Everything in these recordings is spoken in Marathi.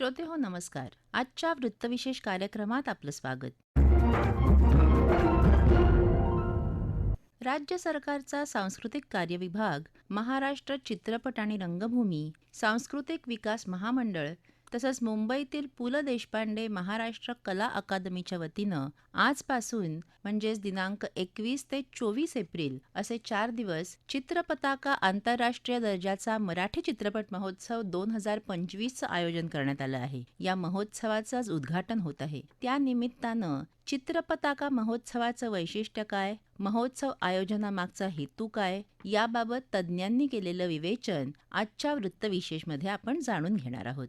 श्रोते हो नमस्कार. आजच्या वृत्तविशेष कार्यक्रमात आपलं स्वागत. राज्य सरकारचा सांस्कृतिक कार्य विभाग महाराष्ट्र चित्रपट आणि रंगभूमी सांस्कृतिक विकास महामंडळ तसंच मुंबईतील पु ल देशपांडे महाराष्ट्र कला अकादमीच्या वतीनं आजपासून म्हणजेच दिनांक एकवीस ते चोवीस एप्रिल असे चार दिवस चित्रपताका आंतरराष्ट्रीय दर्जाचा मराठी चित्रपट महोत्सव दोन हजार पंचवीसचं आयोजन करण्यात आलं आहे. या महोत्सवाचं आज उद्घाटन होत आहे. त्यानिमित्तानं चित्रपताका महोत्सवाचं वैशिष्ट्य काय? महोत्सव आयोजनामागचा हेतू काय? याबाबत तज्ज्ञांनी केलेलं विवेचन आजच्या वृत्तविशेषमध्ये आपण जाणून घेणार आहोत.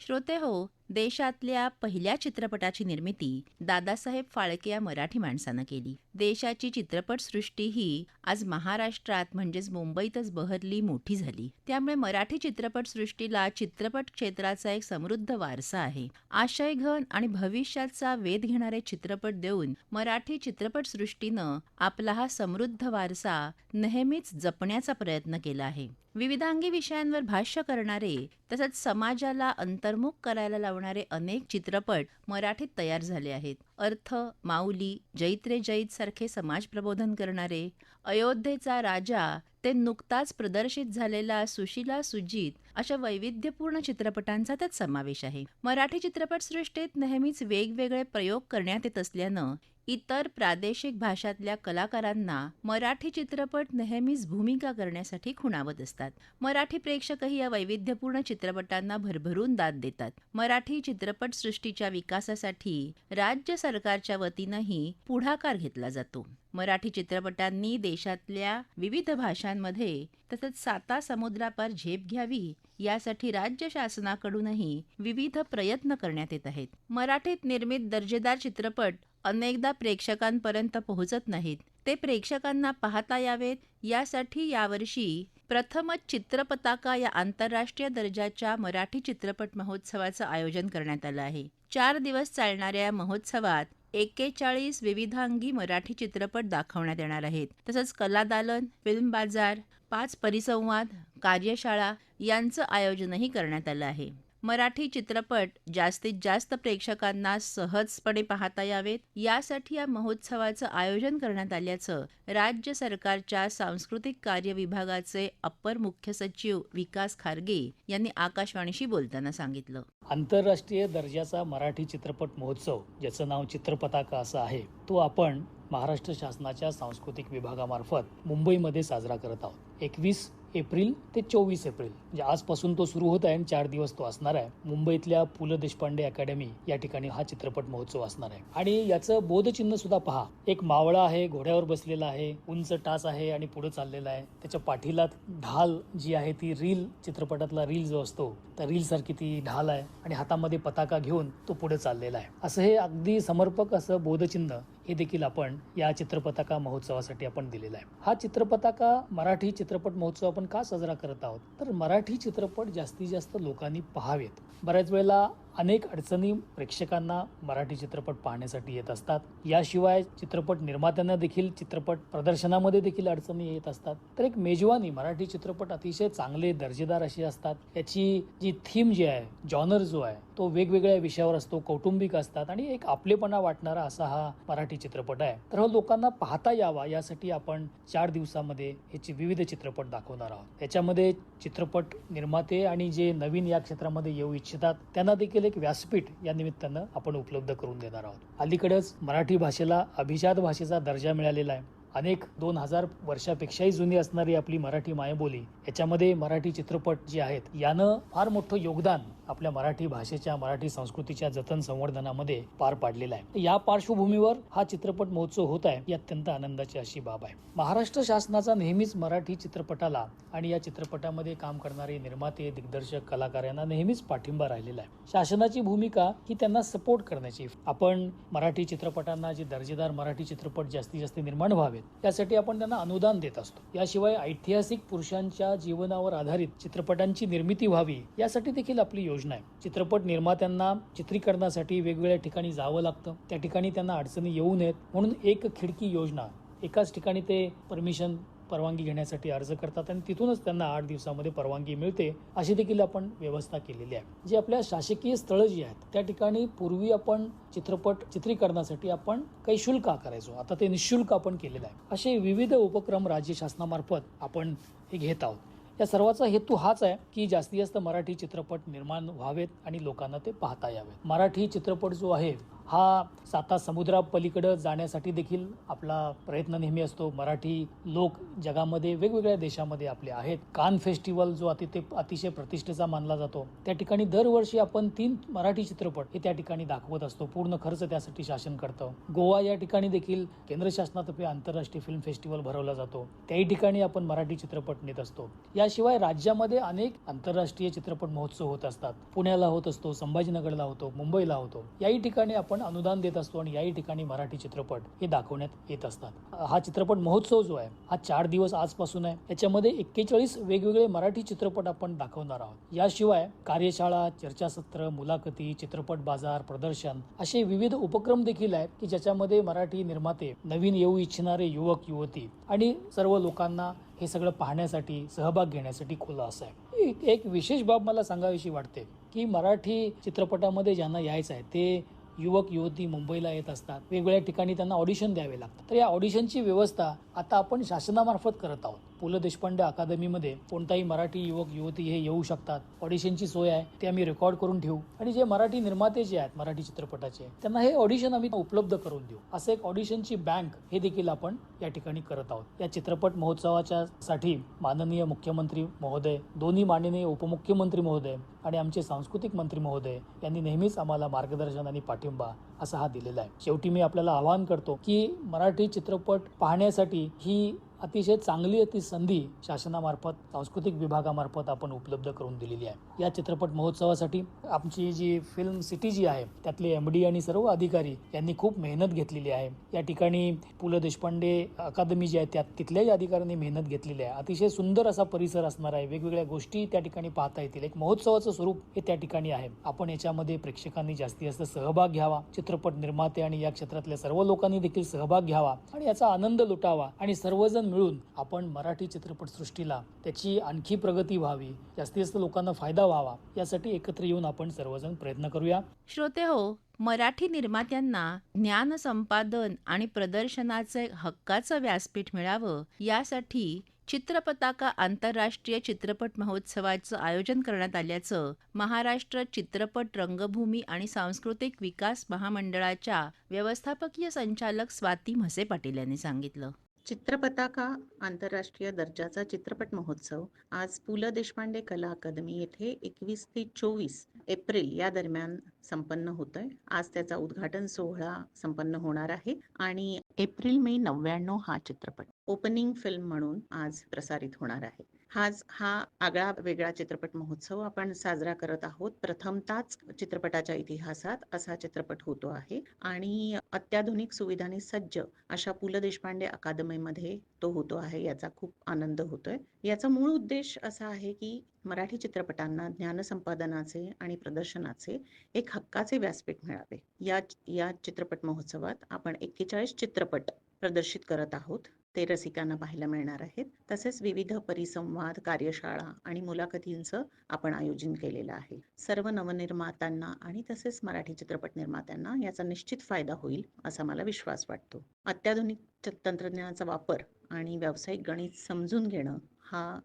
श्रोते हो देशातल्या पहिल्या चित्रपटाची निर्मिती दादासाहेब फाळके या मराठी माणसानं केली. देशाची चित्रपटसृष्टी ही आज महाराष्ट्रात म्हणजेच मुंबईतच बहरली मोठी झाली. त्यामुळे मराठी चित्रपटसृष्टीला चित्रपट क्षेत्राचा एक समृद्ध वारसा आहे. आशयघन आणि भविष्याचा वेध घेणारे चित्रपट देऊन मराठी चित्रपटसृष्टीनं आपला हा समृद्ध वारसा नेहमीच जपण्याचा प्रयत्न केला आहे. विविधांगी विषयांवर भाष्य करणारे तसंच समाजाला अंतर्मुख करायला लावणारे अनेक चित्रपट मराठीत तयार झाले आहेत. अर्थ माऊली जैत्रे जैत सारखे समाज प्रबोधन करणारे अयोध्येचा राजा ते नुकताच प्रदर्शित झालेला सुशीला सुजित अशा वैविध्यपूर्ण चित्रपटांचा त्यात समावेश आहे. मराठी चित्रपटसृष्टीत नेहमीच वेगवेगळे प्रयोग करण्यात येत असल्यानं इतर प्रादेशिक भाषातल्या कलाकारांना मराठी चित्रपट नेहमीच भूमिका करण्यासाठी खुणावत असतात. मराठी प्रेक्षकही या वैविध्यपूर्ण चित्रपटांना भरभरून दाद देतात. मराठी चित्रपटसृष्टीच्या विकासासाठी राज्य सरकारच्या वतीनंही पुढाकार घेतला जातो. मराठी चित्रपटांनी देशातल्या विविध भाषांमध्ये तसंच साता समुद्रापार झेप घ्यावी यासाठी राज्य शासनाकडूनही विविध प्रयत्न करण्यात येत आहेत. मराठीत निर्मित दर्जेदार चित्रपट अनेकदा प्रेक्षकांपर्यंत पोहोचत नाहीत. ते प्रेक्षकांना पाहता यावेत. यासाठी यावर्षी प्रथमच चित्रपताका या आंतरराष्ट्रीय दर्जाच्या मराठी चित्रपट महोत्सवाचं आयोजन करण्यात आलं आहे. चार दिवस चालणाऱ्या या महोत्सवात एकेचाळीस विविधांगी मराठी चित्रपट दाखवण्यात येणार आहेत. तसंच कलादालन फिल्म बाजार पाच परिसंवाद कार्यशाळा यांचं आयोजनही करण्यात आलं आहे. मराठी चित्रपट जास्तीत जास्त प्रेक्षकांना सहजपणे पाहता यावेत. यासाठी या महोत्सवाचं आयोजन करण्यात आल्याचं राज्य सरकारच्या सांस्कृतिक कार्य विभागाचे अप्पर मुख्य सचिव विकास खारगे यांनी आकाशवाणीशी बोलताना सांगितलं. आंतरराष्ट्रीय दर्जाचा मराठी चित्रपट महोत्सव ज्याचं नाव चित्रपताका असं आहे तो आपण महाराष्ट्र शासनाच्या सांस्कृतिक विभागामार्फत मुंबईमध्ये साजरा करत आहोत. एकवीस एप्रिल ते चोवीस एप्रिल म्हणजे आजपासून तो सुरू होत आहे आणि चार दिवस तो असणार आहे. मुंबईतल्या पु ल देशपांडे अकॅडमी या ठिकाणी हा चित्रपट महोत्सव असणार आहे. आणि याचं बोधचिन्ह सुद्धा पहा. एक मावळा आहे घोड्यावर बसलेला आहे उंच टाच आहे आणि पुढे चाललेला आहे. त्याच्या पाठीला ढाल जी आहे ती रील चित्रपटातला रील जो असतो त्या रील सारखी ती ढाल आहे. आणि हातामध्ये पताका घेऊन तो पुढे चाललेला आहे. असं हे अगदी समर्पक असं बोधचिन्ह हे देखील आपण या चित्रपताका महोत्सवासाठी आपण दिलेलं आहे. हा चित्रपताका मराठी चित्रपट महोत्सव आपण का साजरा करत आहोत? तर मराठी चित्रपट जास्तीत जास्त लोकांनी पहावेत. बऱ्याच वेळेला अनेक अडचणी प्रेक्षकांना मराठी चित्रपट पाहण्यासाठी येत असतात. याशिवाय चित्रपट निर्मात्यांना देखील चित्रपट प्रदर्शनामध्ये देखील अडचणी येत असतात. तर एक मेजवानी मराठी चित्रपट अतिशय चांगले दर्जेदार असे असतात. याची जी थीम जी आहे जॉनर जो आहे तो वेगवेगळ्या विषयावर असतो कौटुंबिक असतात आणि एक आपलेपणा वाटणारा असा हा मराठी चित्रपट आहे. तर हा लोकांना पाहता यावा यासाठी आपण चार दिवसामध्ये ह्याची विविध चित्रपट दाखवणार आहोत. याच्यामध्ये चित्रपट निर्माते आणि जे नवीन या क्षेत्रामध्ये येऊ इच्छितात त्यांना देखील एक व्यासपीठ या निमित्तानं आपण उपलब्ध करून देणार आहोत. अलीकडेच मराठी भाषेला अभिजात भाषेचा दर्जा मिळालेला आहे. अनेक दोन हजार वर्षापेक्षाही जुनी असणारी आपली मराठी मायबोली याच्यामध्ये मराठी चित्रपट जे आहेत यानं फार मोठं योगदान आपल्या मराठी भाषेच्या मराठी संस्कृतीच्या जतन संवर्धनामध्ये पार पाडलेला आहे. या पार्श्वभूमीवर हा चित्रपट महोत्सव होत आहे ही अत्यंत आनंदाची अशी बाब आहे. महाराष्ट्र शासनाचा नेहमीच मराठी चित्रपटाला आणि या चित्रपटामध्ये काम करणारे निर्माते दिग्दर्शक कलाकार यांना नेहमीच पाठिंबा राहिलेला आहे. शासनाची भूमिका ही त्यांना सपोर्ट करण्याची आपण मराठी चित्रपटांना जे दर्जेदार मराठी चित्रपट जास्तीत जास्त निर्माण व्हावेत यासाठी आपण त्यांना अनुदान देत असतो. याशिवाय ऐतिहासिक पुरुषांच्या जीवनावर आधारित चित्रपटांची निर्मिती व्हावी यासाठी देखील आपली योजना योजना आहे. चित्रपट निर्मात्यांना चित्रीकरणासाठी वेगवेगळ्या ठिकाणी जावं लागतं. त्या ठिकाणी त्यांना अडचणी येऊ नयेत. म्हणून एक खिडकी योजना. एकाच ठिकाणी ते परमिशन परवानगी घेण्यासाठी अर्ज करतात आणि तिथूनच त्यांना आठ दिवसामध्ये परवानगी मिळते अशी देखील आपण व्यवस्था केलेली आहे. जी आपल्या शासकीय स्थळं जी आहेत त्या ठिकाणी पूर्वी आपण चित्रपट चित्रीकरणासाठी आपण काही शुल्क आकारायचो. आता ते निशुल्क आपण केलेलं आहे. असे विविध उपक्रम राज्य शासनामार्फत आपण हे घेत आहोत. या सर्वाचा हेतू हाच आहे की जास्तीत जास्त मराठी चित्रपट निर्माण व्हावेत आणि लोकांना ते पाहता यावेत. मराठी चित्रपट जो आहे हा साता समुद्रापलीकडं जाण्यासाठी देखील आपला प्रयत्न नेहमी असतो. मराठी लोक जगामध्ये वेगवेगळ्या देशामध्ये आपले आहेत. कान फेस्टिवल जो अति ते अतिशय प्रतिष्ठेचा मानला जातो. त्या ठिकाणी दरवर्षी आपण तीन मराठी चित्रपट हे त्या ठिकाणी दाखवत असतो. पूर्ण खर्च त्यासाठी शासन करतं. गोवा या ठिकाणी देखील केंद्र शासनातर्फे आंतरराष्ट्रीय फिल्म फेस्टिवल भरवला जातो. त्याही ठिकाणी आपण मराठी चित्रपट नेत असतो. याशिवाय राज्यामध्ये अनेक आंतरराष्ट्रीय चित्रपट महोत्सव होत असतात. पुण्याला होत असतो संभाजीनगरला होतो मुंबईला होतो. याही ठिकाणी आपण अनुदान देत असतो आणि याही ठिकाणी मराठी चित्रपट हे दाखवण्यात येत असतात. हा चित्रपट महोत्सव जो आहे हा चार दिवस आजपासून आहे. याच्यामध्ये एक्केचाळीस वेगवेगळे मराठी चित्रपट आपण दाखवणार आहोत. याशिवाय कार्यशाळा चर्चासत्र मुलाखती चित्रपट बाजार प्रदर्शन असे विविध उपक्रम देखील आहेत की ज्याच्यामध्ये मराठी निर्माते नवीन येऊ इच्छिणारे युवक युवती आणि सर्व लोकांना हे सगळं पाहण्यासाठी सहभाग घेण्यासाठी खुलं असं आहे. एक विशेष बाब मला सांगावीशी वाटते की मराठी चित्रपटामध्ये ज्यांना यायचं आहे ते युवक युवती मुंबईला येत असतात. वेगवेगळ्या ठिकाणी त्यांना ऑडिशन द्यावे लागतात. तर या ऑडिशनची व्यवस्था आता आपण शासनामार्फत करत आहोत. पु ल देशपांडे अकादमीमध्ये कोणताही मराठी युवक युवती हे येऊ शकतात. ऑडिशनची सोय आहे ते आम्ही रेकॉर्ड करून ठेवू. आणि जे मराठी निर्माते जे आहेत मराठी चित्रपटाचे त्यांना हे ऑडिशन आम्ही उपलब्ध करून देऊ. असं एक ऑडिशनची बँक हे देखील आपण या ठिकाणी करत आहोत. या चित्रपट महोत्सवाच्या साठी माननीय मुख्यमंत्री महोदय दोन्ही माननीय उपमुख्यमंत्री महोदय आणि आमचे सांस्कृतिक मंत्री महोदय यांनी नेहमीच आम्हाला मार्गदर्शन आणि पाठिंबा असा हा दिलेला आहे. शेवटी मी आपल्याला आवाहन करतो की मराठी चित्रपट पाहण्यासाठी ही अतिशय चांगली अति संधी शासनामार्फत सांस्कृतिक विभागामार्फत आपण उपलब्ध करून दिलेली आहे. या चित्रपट महोत्सवासाठी आमची जी फिल्म सिटी जी आहे त्यातले एम डी आणि सर्व अधिकारी यांनी खूप मेहनत घेतलेली आहे. या ठिकाणी पु ल देशपांडे अकादमी जी आहे त्यात तिथल्याही अधिकाऱ्यांनी मेहनत घेतलेली आहे. अतिशय सुंदर असा परिसर असणार आहे. वेगवेगळ्या गोष्टी त्या ठिकाणी पाहता येतील. एक महोत्सवाचं स्वरूप हे त्या ठिकाणी आहे. आपण याच्यामध्ये प्रेक्षकांनी जास्तीत जास्त सहभाग घ्यावा. चित्रपट निर्माते आणि या क्षेत्रातल्या सर्व लोकांनी देखील सहभाग घ्यावा आणि याचा आनंद लुटावा आणि सर्वजण मिळून आपण मराठी चित्रपटसृष्टीला त्याची आणखी प्रगती व्हावी जास्तीत जास्त लोकांना फायदा व्हावा यासाठी एकत्र येऊन आपण सर्वजण प्रयत्न करूया. श्रोते हो मराठी निर्मात्यांना ज्ञान संपादन आणि प्रदर्शनाचे हक्काचं व्यासपीठ मिळावं यासाठी चित्रपताका आंतरराष्ट्रीय चित्रपट महोत्सवाचं आयोजन करण्यात आल्याचं महाराष्ट्र चित्रपट रंगभूमी आणि सांस्कृतिक विकास महामंडळाच्या व्यवस्थापकीय संचालक स्वाती म्हसे पाटील यांनी सांगितलं. चित्रपताका आंतरराष्ट्रीय दर्जाचा चित्रपट महोत्सव. आज पु ल देशपांडे कला अकादमी येथे एकवीस ते चोवीस एप्रिल या दरम्यान संपन्न होतोय. आज त्याचा उद्घाटन सोहळा संपन्न होणार आहे आणि एप्रिल मे नव्याण्णव हा चित्रपट ओपनिंग फिल्म म्हणून आज प्रसारित होणार आहे. हाच हा आगळा वेगळा चित्रपट महोत्सव आपण साजरा करत आहोत. प्रथमताच चित्रपटाच्या इतिहासात असा चित्रपट होतो आहे. आणि अत्याधुनिक सुविधांनी सज्ज अशा पु ल देशपांडे अकादमीमध्ये तो होतो आहे याचा खूप आनंद होतोय. याचा मूळ उद्देश असा आहे की मराठी चित्रपटांना ज्ञानसंपादनाचे आणि प्रदर्शनाचे एक हक्काचे व्यासपीठ मिळावे. या या चित्रपट महोत्सवात आपण एक्केचाळीस चित्रपट प्रदर्शित करत आहोत. ते रसिकांना पाहायला मिळणार आहेत. तसेच विविध परिसंवाद कार्यशाळा आणि मुलाखतींचं आपण आयोजन केलेलं आहे. सर्व नवनिर्मात्यांना आणि तसेच मराठी चित्रपट निर्मात्यांना याचा निश्चित फायदा होईल असा मला विश्वास वाटतो. अत्याधुनिक च- तंत्रज्ञानाचा वापर आणि व्यावसायिक गणित समजून घेणं हा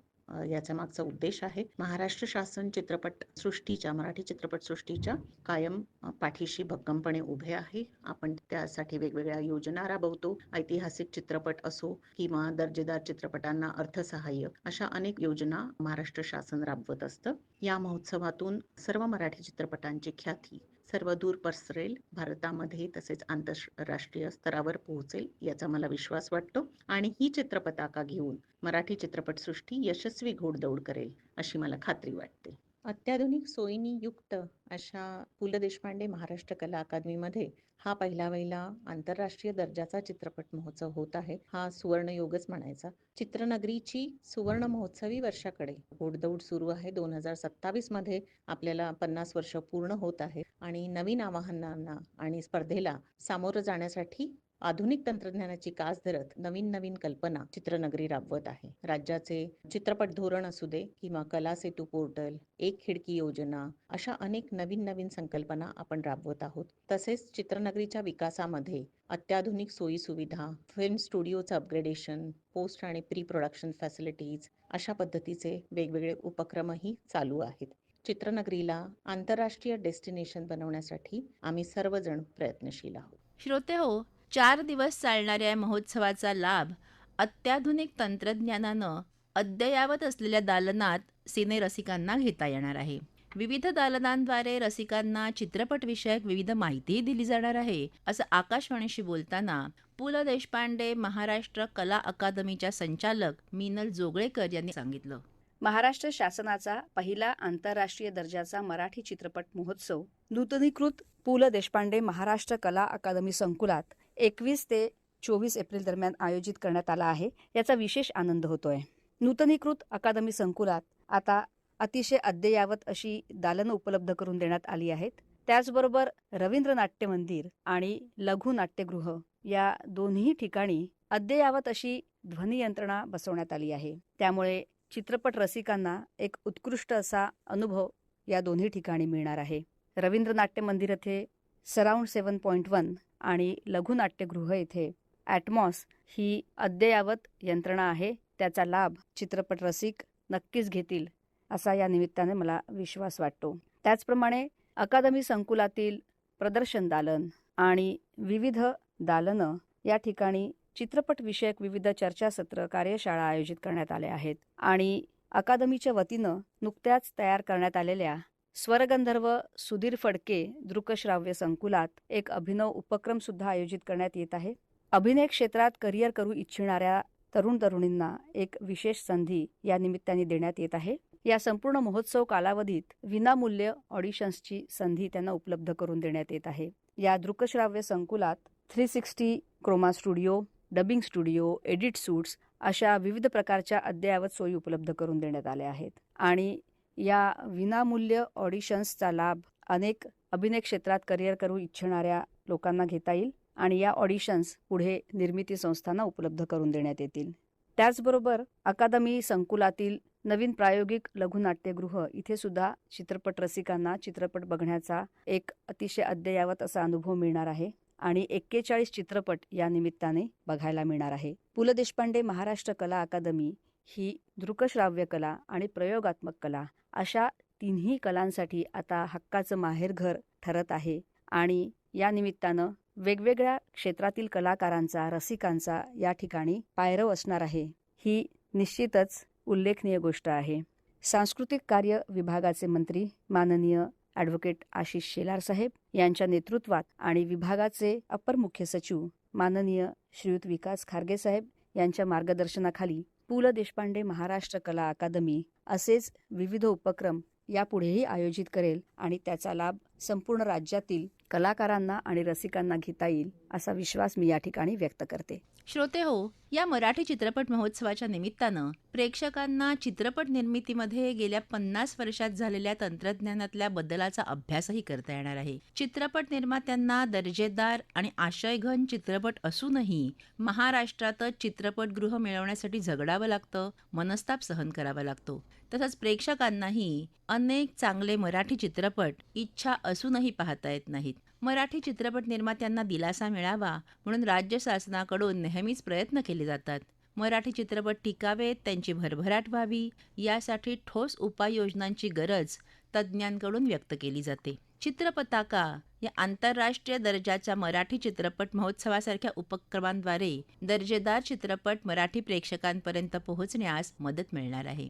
याचा मागचा उद्देश आहे. महाराष्ट्र शासन चित्रपट सृष्टीच्या मराठी चित्रपट सृष्टीच्या कायम पाठीशी भक्कमपणे उभे आहे. आपण त्यासाठी वेगवेगळ्या योजना राबवतो. ऐतिहासिक चित्रपट असो किंवा दर्जेदार चित्रपटांना अर्थसहाय्य अशा अनेक योजना महाराष्ट्र शासन राबवत असतं. या महोत्सवातून सर्व मराठी चित्रपटांची ख्याती सर्व दूर पसरेल भारतामध्ये तसेच आंतरराष्ट्रीय स्तरावर पोहोचेल याचा मला विश्वास वाटतो. आणि ही चित्रपताका घेऊन मराठी चित्रपटसृष्टी यशस्वी घोडदौड करेल अशी मला खात्री वाटते. अत्याधुनिक सोयीनी युक्त अशा पु ल देशपांडे महाराष्ट्र कला अकादमीमध्ये हा पहिला वहिला आंतरराष्ट्रीय दर्जाचा चित्रपट महोत्सव होत आहे. हा सुवर्णयोगच म्हणायचा. चित्रनगरीची सुवर्ण महोत्सवी वर्षाकडे घोडदौड सुरू आहे. दोन हजार सत्तावीसमध्ये आपल्याला पन्नास वर्ष पूर्ण होत आहे आणि नवीन आव्हानांना आणि स्पर्धेला सामोरं जाण्यासाठी आधुनिक तंत्रज्ञानाची कास धरत नवीन नवीन कल्पना चित्रनगरी राबवत आहे. राज्याचे चित्रपट धोरण असू दे किंवा कला सेतू पोर्टल एक खिडकी योजना अशा अनेक नवीन नवीन संकल्पना आपण राबवत आहोत. तसेच चित्रनगरीच्या विकासामध्ये अत्याधुनिक सोयी सुविधा फिल्म स्टुडिओचं अपग्रेडेशन पोस्ट आणि प्री प्रोडक्शन फॅसिलिटीज अशा पद्धतीचे वेगवेगळे उपक्रमही चालू आहेत. चित्रनगरीला आंतरराष्ट्रीय डेस्टिनेशन बनवण्यासाठी आम्ही सर्वजण प्रयत्नशील आहोत. श्रोते हो चार दिवस चालणाऱ्या या महोत्सवाचा लाभ अत्याधुनिक तंत्रज्ञानानं अद्ययावत असलेल्या दालनात सिने रसिकांना घेता येणार आहे. विविध दालनांद्वारे रसिकांना चित्रपटविषयक विविध माहितीही दिली जाणार आहे असं आकाशवाणीशी बोलताना पु ल देशपांडे महाराष्ट्र कला अकादमीच्या संचालक मीनल जोगळेकर यांनी सांगितलं. महाराष्ट्र शासनाचा पहिला आंतरराष्ट्रीय दर्जाचा मराठी चित्रपट महोत्सव नूतनीकृत पु ल देशपांडे महाराष्ट्र कला अकादमी संकुलात एकवीस ते चोवीस एप्रिल दरम्यान आयोजित करण्यात आला आहे. याचा विशेष आनंद होतोय. नूतनीकृत अकादमी संकुलात आता अतिशय अद्ययावत अशी दालनं उपलब्ध करून देण्यात आली आहेत. त्याचबरोबर रवींद्र नाट्य मंदिर आणि लघु नाट्यगृह या दोन्ही ठिकाणी अद्ययावत अशी ध्वनी यंत्रणा बसवण्यात आली आहे. त्यामुळे चित्रपट रसिकांना एक उत्कृष्ट असा अनुभव या दोन्ही ठिकाणी मिळणार आहे. रवींद्र नाट्य मंदिर येथे सराउंड सेवन पॉईंट वन आणि लघुनाट्यगृह येथे ॲटमॉस ही अद्ययावत यंत्रणा आहे त्याचा लाभ चित्रपट रसिक नक्कीच घेतील असा या निमित्ताने मला विश्वास वाटतो. त्याचप्रमाणे अकादमी संकुलातील प्रदर्शन दालन आणि विविध दालनं या ठिकाणी चित्रपट विषयक विविध चर्चासत्र कार्यशाळा आयोजित करण्यात आल्या आहेत आणि अकादमीच्या वतीनं नुकत्याच तयार करण्यात आलेल्या स्वरगंधर्व सुधीर फडके दृकश्राव्य संकुलात एक अभिनव उपक्रम सुद्धा आयोजित करण्यात येत आहे. अभिनय क्षेत्रात करिअर करू इच्छिणाऱ्या तरुण तरुणींना एक विशेष संधी या निमित्ताने देण्यात येत आहे. या संपूर्ण महोत्सव कालावधीत विनामूल्य ऑडिशन्सची संधी त्यांना उपलब्ध करून देण्यात येत आहे. या दृकश्राव्य संकुलात three sixty chroma studio dubbing studio edit suites अशा विविध प्रकारच्या अद्ययावत सोयी उपलब्ध करून देण्यात आल्या आहेत. आणि या विनामूल्य ऑडिशन्सचा लाभ अनेक अभिनय क्षेत्रात करिअर करू इच्छिणाऱ्या लोकांना घेता येईल आणि या ऑडिशन्स पुढे निर्मिती संस्थांना उपलब्ध करून देण्यात येतील. त्याचबरोबर अकादमी संकुलातील नवीन प्रायोगिक लघुनाट्यगृह इथे सुद्धा चित्रपट रसिकांना चित्रपट बघण्याचा एक अतिशय अद्ययावत असा अनुभव मिळणार आहे आणि एक्केचाळीस चित्रपट या निमित्ताने बघायला मिळणार आहे. पु ल देशपांडे महाराष्ट्र कला अकादमी ही दृकश्राव्य कला आणि प्रयोगात्मक कला अशा तिन्ही कलांसाठी आता हक्काचं माहेरघर ठरत आहे आणि या निमित्तानं वेगवेगळ्या क्षेत्रातील कलाकारांचा रसिकांचा या ठिकाणी पायरव असणार आहे. ही निश्चितच उल्लेखनीय गोष्ट आहे. सांस्कृतिक कार्य विभागाचे मंत्री माननीय ॲडव्होकेट आशिष शेलार साहेब यांच्या नेतृत्वात आणि विभागाचे अपर मुख्य सचिव माननीय श्रीयुत विकास खारगे साहेब यांच्या मार्गदर्शनाखाली पु ल देशपांडे महाराष्ट्र कला अकादमी असेच विविध उपक्रम यापुढेही आयोजित करेल आणि त्याचा लाभ संपूर्ण राज्यातील कलाकारांना आणि रसिकांना घेता येईल असा विश्वास मी या ठिकाणी व्यक्त करते. श्रोते हो या मराठी चित्रपट महोत्सवाच्या निमित्तानं प्रेक्षकांना चित्रपट निर्मितीमध्ये गेल्या पन्नास वर्षात झालेल्या तंत्रज्ञानातल्या बदलाचा अभ्यासही करता येणार आहे. चित्रपट निर्मात्यांना दर्जेदार आणि आशयघन चित्रपट असूनही महाराष्ट्रातच चित्रपटगृह मिळवण्यासाठी झगडावं लागतं मनस्ताप सहन करावा लागतो. तसंच प्रेक्षकांनाही अनेक चांगले मराठी चित्रपट इच्छा असूनही पाहता येत नाहीत. मराठी चित्रपट निर्मात्यांना दिलासा मिळावा म्हणून राज्य शासनाकडून नेहमीच प्रयत्न केले जातात. मराठी चित्रपट टिकावेत त्यांची भरभराट व्हावी यासाठी ठोस उपाययोजनांची गरज तज्ज्ञांकडून व्यक्त केली जाते. चित्रपताका या आंतरराष्ट्रीय दर्जाच्या मराठी चित्रपट महोत्सवासारख्या उपक्रमांद्वारे दर्जेदार चित्रपट मराठी प्रेक्षकांपर्यंत पोहोचण्यास मदत मिळणार आहे.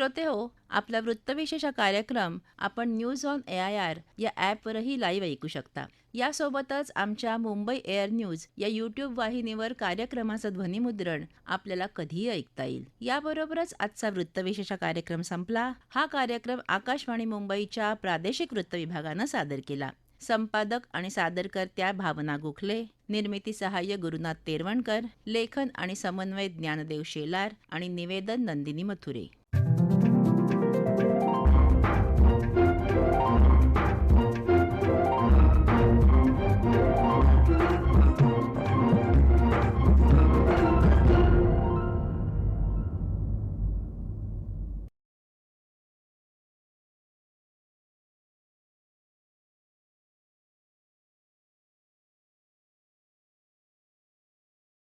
श्रोते हो आपला वृत्तविशेष कार्यक्रम आपण news on A I R या ॲपवरही लाईव्ह ऐकू शकता. यासोबतच आमच्या मुंबई एअर न्यूज या यूट्यूब वाहिनीवर कार्यक्रमाचं ध्वनिमुद्रण आपल्याला कधीही ऐकता येईल. याबरोबरच आजचा वृत्तविशेष कार्यक्रम संपला. हा कार्यक्रम आकाशवाणी मुंबईच्या प्रादेशिक वृत्त विभागानं सादर केला. संपादक आणि सादरकर्त्या भावना गोखले निर्मिती सहाय्य गुरुनाथ तेरवणकर लेखन आणि समन्वय ज्ञानदेव शेलार आणि निवेदन नंदिनी मथुरे.